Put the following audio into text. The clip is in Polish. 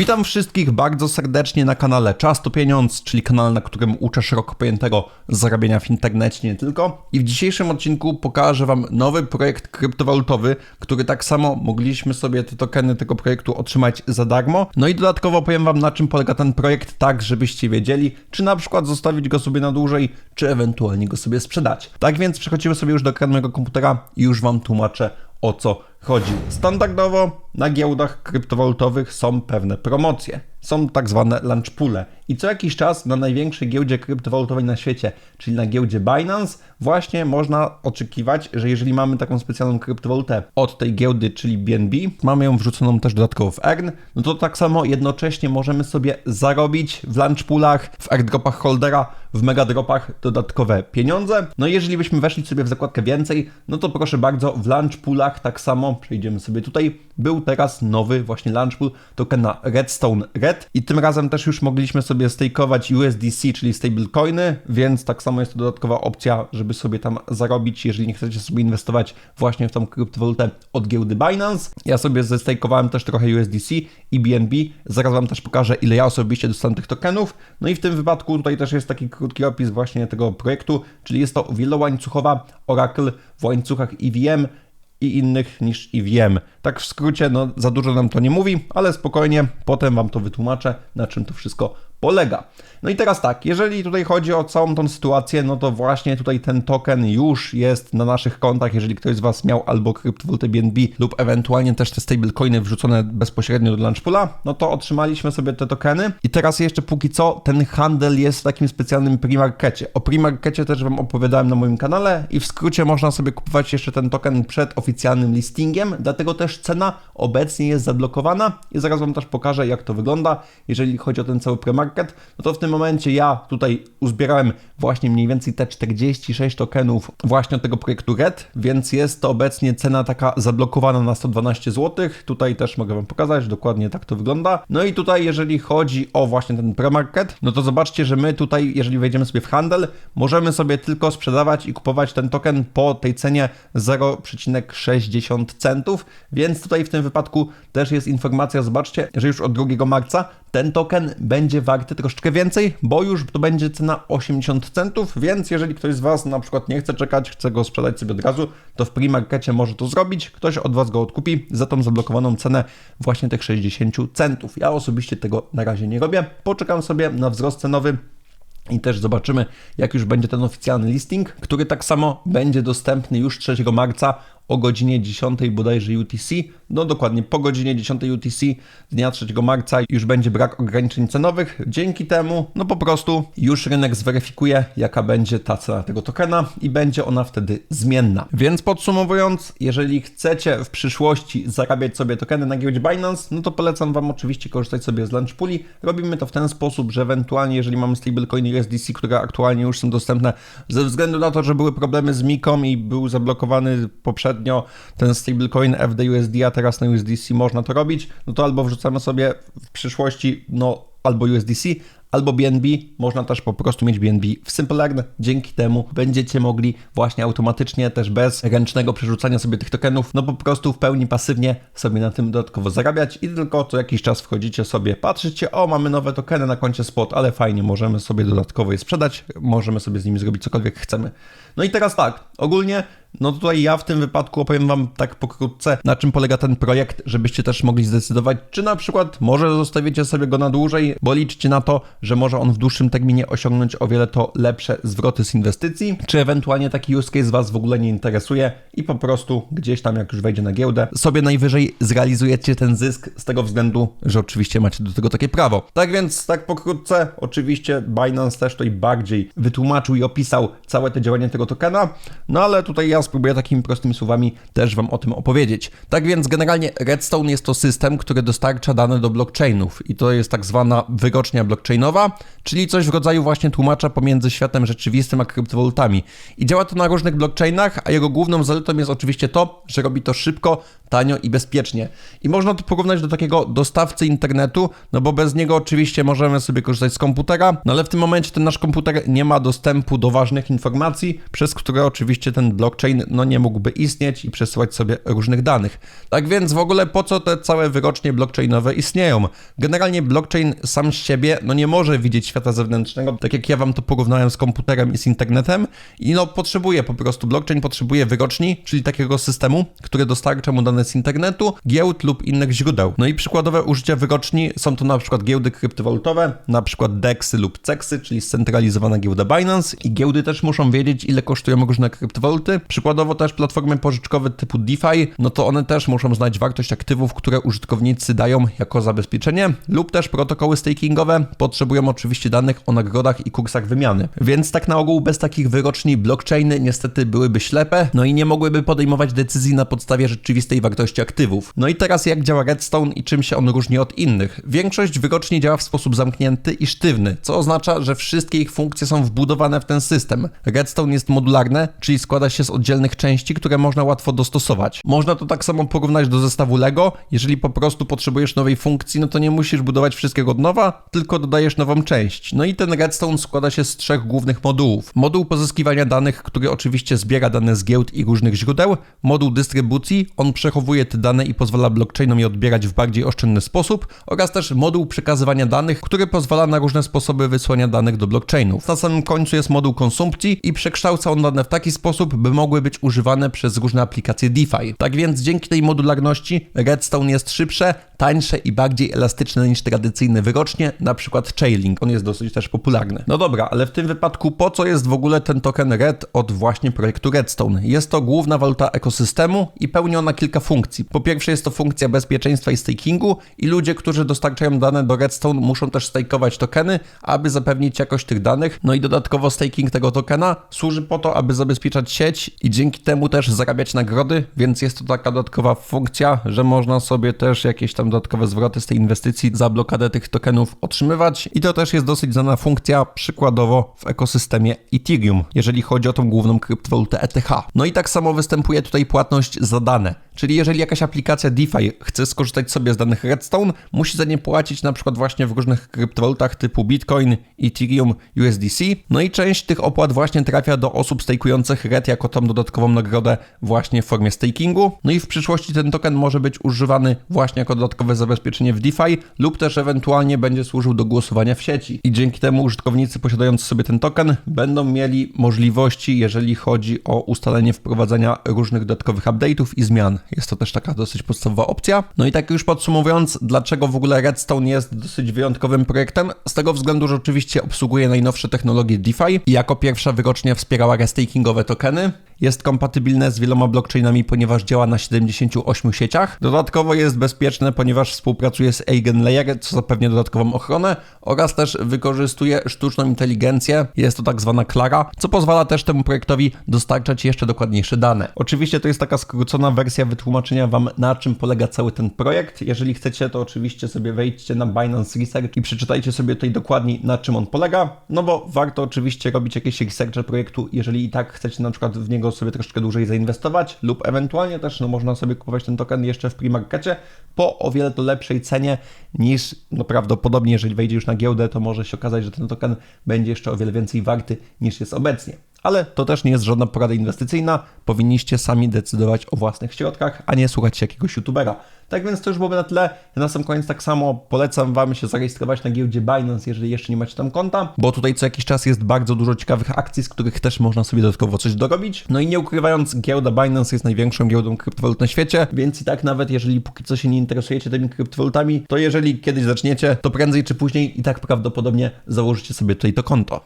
Witam wszystkich bardzo serdecznie na kanale Czas to Pieniądz, czyli kanał, na którym uczę szeroko pojętego zarabiania w internecie nie tylko. I w dzisiejszym odcinku pokażę Wam nowy projekt kryptowalutowy, który tak samo mogliśmy sobie te tokeny tego projektu otrzymać za darmo. No i dodatkowo powiem Wam na czym polega ten projekt, tak żebyście wiedzieli, czy na przykład zostawić go sobie na dłużej, czy ewentualnie go sobie sprzedać. Tak więc przechodzimy sobie już do ekranu mojego komputera i już Wam tłumaczę o co chodzi. Standardowo na giełdach kryptowalutowych są pewne promocje. Są tak zwane lunch poole. I co jakiś czas na największej giełdzie kryptowalutowej na świecie, czyli na giełdzie Binance, właśnie można oczekiwać, że jeżeli mamy taką specjalną kryptowalutę od tej giełdy, czyli BNB, mamy ją wrzuconą też dodatkowo w ERN, no to tak samo jednocześnie możemy sobie zarobić w lunch poolach, w airdropach holdera, w megadropach dodatkowe pieniądze. No i jeżeli byśmy weszli sobie w zakładkę więcej, no to proszę bardzo, w lunch poolach tak samo, przejdziemy sobie tutaj, był teraz nowy właśnie lunch pool tokena Redstone Red i tym razem też już mogliśmy sobie stakeować USDC, czyli stablecoiny, więc tak samo jest to dodatkowa opcja, żeby sobie tam zarobić, jeżeli nie chcecie sobie inwestować właśnie w tą kryptowalutę od giełdy Binance. Ja sobie zestakowałem też trochę USDC i BNB, zaraz Wam też pokażę, ile ja osobiście dostałem tych tokenów. No i w tym wypadku tutaj też jest taki krótki opis właśnie tego projektu, czyli jest to wielołańcuchowa Oracle w łańcuchach EVM i innych niż EVM. Tak w skrócie, no za dużo nam to nie mówi, ale spokojnie, potem Wam to wytłumaczę, na czym to wszystko polega. No i teraz tak, jeżeli tutaj chodzi o całą tą sytuację, no to właśnie tutaj ten token już jest na naszych kontach, jeżeli ktoś z Was miał albo kryptowalutę BNB lub ewentualnie też te stablecoiny wrzucone bezpośrednio do Launchpoola, no to otrzymaliśmy sobie te tokeny i teraz jeszcze póki co ten handel jest w takim specjalnym premarkecie. O premarkecie też Wam opowiadałem na moim kanale i w skrócie można sobie kupować jeszcze ten token przed oficjalnym listingiem, dlatego też cena obecnie jest zablokowana i zaraz Wam też pokażę jak to wygląda, jeżeli chodzi o ten cały premarket, no to w tym momencie ja tutaj uzbierałem właśnie mniej więcej te 46 tokenów właśnie od tego projektu RED, więc jest to obecnie cena taka zablokowana na 112 zł. Tutaj też mogę Wam pokazać, dokładnie tak to wygląda. No i tutaj jeżeli chodzi o właśnie ten premarket, no to zobaczcie, że my tutaj, jeżeli wejdziemy sobie w handel, możemy sobie tylko sprzedawać i kupować ten token po tej cenie 0,60 centów, więc tutaj w tym wypadku też jest informacja, zobaczcie, że już od 2 marca ten token będzie warty troszeczkę więcej, bo już to będzie cena 80 centów, więc jeżeli ktoś z Was na przykład nie chce czekać, chce go sprzedać sobie od razu, to w premarkecie może to zrobić, ktoś od Was go odkupi za tą zablokowaną cenę właśnie tych 60 centów. Ja osobiście tego na razie nie robię, poczekam sobie na wzrost cenowy, i też zobaczymy, jak już będzie ten oficjalny listing, który tak samo będzie dostępny już 3 marca o godzinie 10 bodajże UTC, no dokładnie po godzinie 10 UTC dnia 3 marca już będzie brak ograniczeń cenowych. Dzięki temu, no po prostu już rynek zweryfikuje, jaka będzie ta cena tego tokena i będzie ona wtedy zmienna. Więc podsumowując, jeżeli chcecie w przyszłości zarabiać sobie tokeny na giełdzie Binance, no to polecam Wam oczywiście korzystać sobie z Launch Pooli. Robimy to w ten sposób, że ewentualnie jeżeli mamy stablecoiny USDC, które aktualnie już są dostępne ze względu na to, że były problemy z Miką i był zablokowany poprzednio poprzednio ten stablecoin FDUSD, a teraz na USDC można to robić, no to albo wrzucamy sobie w przyszłości no albo USDC, albo BNB. Można też po prostu mieć BNB w Simple Earn. Dzięki temu będziecie mogli właśnie automatycznie, też bez ręcznego przerzucania sobie tych tokenów, no po prostu w pełni pasywnie sobie na tym dodatkowo zarabiać i tylko co jakiś czas wchodzicie sobie, patrzycie, o mamy nowe tokeny na koncie spot, ale fajnie, możemy sobie dodatkowo je sprzedać, możemy sobie z nimi zrobić cokolwiek chcemy. No i teraz tak, ogólnie no tutaj ja w tym wypadku opowiem Wam tak pokrótce, na czym polega ten projekt, żebyście też mogli zdecydować, czy na przykład może zostawicie sobie go na dłużej, bo liczcie na to, że może on w dłuższym terminie osiągnąć o wiele to lepsze zwroty z inwestycji, czy ewentualnie taki use case Was w ogóle nie interesuje i po prostu gdzieś tam, jak już wejdzie na giełdę, sobie najwyżej zrealizujecie ten zysk z tego względu, że oczywiście macie do tego takie prawo. Tak więc, tak pokrótce, oczywiście Binance też tutaj bardziej wytłumaczył i opisał całe te działanie tego tokena, no ale tutaj ja spróbuję takimi prostymi słowami też Wam o tym opowiedzieć. Tak więc generalnie Redstone jest to system, który dostarcza dane do blockchainów i to jest tak zwana wyrocznia blockchainowa, czyli coś w rodzaju właśnie tłumacza pomiędzy światem rzeczywistym a kryptowalutami. I działa to na różnych blockchainach, a jego główną zaletą jest oczywiście to, że robi to szybko, tanio i bezpiecznie. I można to porównać do takiego dostawcy internetu, no bo bez niego oczywiście możemy sobie korzystać z komputera, no ale w tym momencie ten nasz komputer nie ma dostępu do ważnych informacji, przez które oczywiście ten blockchain no nie mógłby istnieć i przesyłać sobie różnych danych. Tak więc w ogóle po co te całe wyrocznie blockchainowe istnieją? Generalnie blockchain sam z siebie no nie może widzieć świata zewnętrznego, tak jak ja wam to porównałem z komputerem i z internetem i no potrzebuje po prostu, blockchain potrzebuje wyroczni, czyli takiego systemu, który dostarcza mu dane z internetu, giełd lub innych źródeł. No i przykładowe użycia wyroczni są to na przykład giełdy kryptowalutowe, na przykład DEXy lub CEXy, czyli scentralizowana giełda Binance i giełdy też muszą wiedzieć ile kosztują różne kryptowaluty. Przykładowo też platformy pożyczkowe typu DeFi, no to one też muszą znać wartość aktywów, które użytkownicy dają jako zabezpieczenie lub też protokoły stakingowe potrzebują oczywiście danych o nagrodach i kursach wymiany. Więc tak na ogół bez takich wyroczni blockchainy niestety byłyby ślepe, no i nie mogłyby podejmować decyzji na podstawie rzeczywistej wartości aktywów. No i teraz jak działa Redstone i czym się on różni od innych? Większość wyroczni działa w sposób zamknięty i sztywny, co oznacza, że wszystkie ich funkcje są wbudowane w ten system. Redstone jest modularne, czyli składa się z oddzielnych części, które można łatwo dostosować. Można to tak samo porównać do zestawu Lego. Jeżeli po prostu potrzebujesz nowej funkcji, no to nie musisz budować wszystkiego od nowa, tylko dodajesz nową część. No i ten Redstone składa się z trzech głównych modułów. Moduł pozyskiwania danych, który oczywiście zbiera dane z giełd i różnych źródeł. Moduł dystrybucji, on przechowuje te dane i pozwala blockchainom je odbierać w bardziej oszczędny sposób. Oraz też moduł przekazywania danych, który pozwala na różne sposoby wysłania danych do blockchainów. Na samym końcu jest moduł konsumpcji i przekształca on dane w taki sposób, by mogły być używane przez różne aplikacje DeFi. Tak więc dzięki tej modularności Redstone jest szybsze, tańsze i bardziej elastyczne niż tradycyjne wyrocznie, na przykład Chainlink. On jest dosyć też popularny. No dobra, ale w tym wypadku po co jest w ogóle ten token RED od właśnie projektu Redstone? Jest to główna waluta ekosystemu i pełni ona kilka funkcji. Po pierwsze jest to funkcja bezpieczeństwa i stakingu i ludzie, którzy dostarczają dane do Redstone muszą też stakeować tokeny, aby zapewnić jakość tych danych. No i dodatkowo staking tego tokena służy po to, aby zabezpieczać sieć i dzięki temu też zarabiać nagrody, więc jest to taka dodatkowa funkcja, że można sobie też jakieś tam dodatkowe zwroty z tej inwestycji za blokadę tych tokenów otrzymywać i to też jest dosyć znana funkcja przykładowo w ekosystemie Ethereum, jeżeli chodzi o tą główną kryptowalutę ETH. No i tak samo występuje tutaj płatność za dane. Czyli jeżeli jakaś aplikacja DeFi chce skorzystać sobie z danych Redstone, musi za nie płacić na przykład właśnie w różnych kryptowalutach typu Bitcoin, Ethereum, USDC. No i część tych opłat właśnie trafia do osób stakujących RED jako tą dodatkową nagrodę właśnie w formie stakingu. No i w przyszłości ten token może być używany właśnie jako dodatkowe zabezpieczenie w DeFi lub też ewentualnie będzie służył do głosowania w sieci. I dzięki temu użytkownicy posiadający sobie ten token będą mieli możliwości, jeżeli chodzi o ustalenie wprowadzenia różnych dodatkowych update'ów i zmian. Jest to też taka dosyć podstawowa opcja. No i tak już podsumowując, dlaczego w ogóle Redstone jest dosyć wyjątkowym projektem? Z tego względu, że oczywiście obsługuje najnowsze technologie DeFi i jako pierwsza wyrocznie wspierała restakingowe tokeny. Jest kompatybilne z wieloma blockchainami, ponieważ działa na 78 sieciach. Dodatkowo jest bezpieczne, ponieważ współpracuje z Eigenlayer, co zapewnia dodatkową ochronę oraz też wykorzystuje sztuczną inteligencję. Jest to tak zwana Clara, co pozwala też temu projektowi dostarczać jeszcze dokładniejsze dane. Oczywiście to jest taka skrócona wersja wytłumaczenia Wam, na czym polega cały ten projekt. Jeżeli chcecie, to oczywiście sobie wejdźcie na Binance Research i przeczytajcie sobie tutaj dokładniej, na czym on polega. No bo warto oczywiście robić jakieś researche projektu, jeżeli i tak chcecie na przykład w niego sobie troszkę dłużej zainwestować, lub ewentualnie też no, można sobie kupować ten token jeszcze w pre-markecie po o wiele to lepszej cenie niż no, prawdopodobnie, jeżeli wejdzie już na giełdę, to może się okazać, że ten token będzie jeszcze o wiele więcej warty niż jest obecnie. Ale to też nie jest żadna porada inwestycyjna. Powinniście sami decydować o własnych środkach, a nie słuchać jakiegoś youtubera. Tak więc to już byłoby na tyle. Na sam koniec tak samo polecam Wam się zarejestrować na giełdzie Binance, jeżeli jeszcze nie macie tam konta, bo tutaj co jakiś czas jest bardzo dużo ciekawych akcji, z których też można sobie dodatkowo coś dorobić. No i nie ukrywając, giełda Binance jest największą giełdą kryptowalut na świecie, więc i tak nawet jeżeli póki co się nie interesujecie tymi kryptowalutami, to jeżeli kiedyś zaczniecie, to prędzej czy później i tak prawdopodobnie założycie sobie tutaj to konto.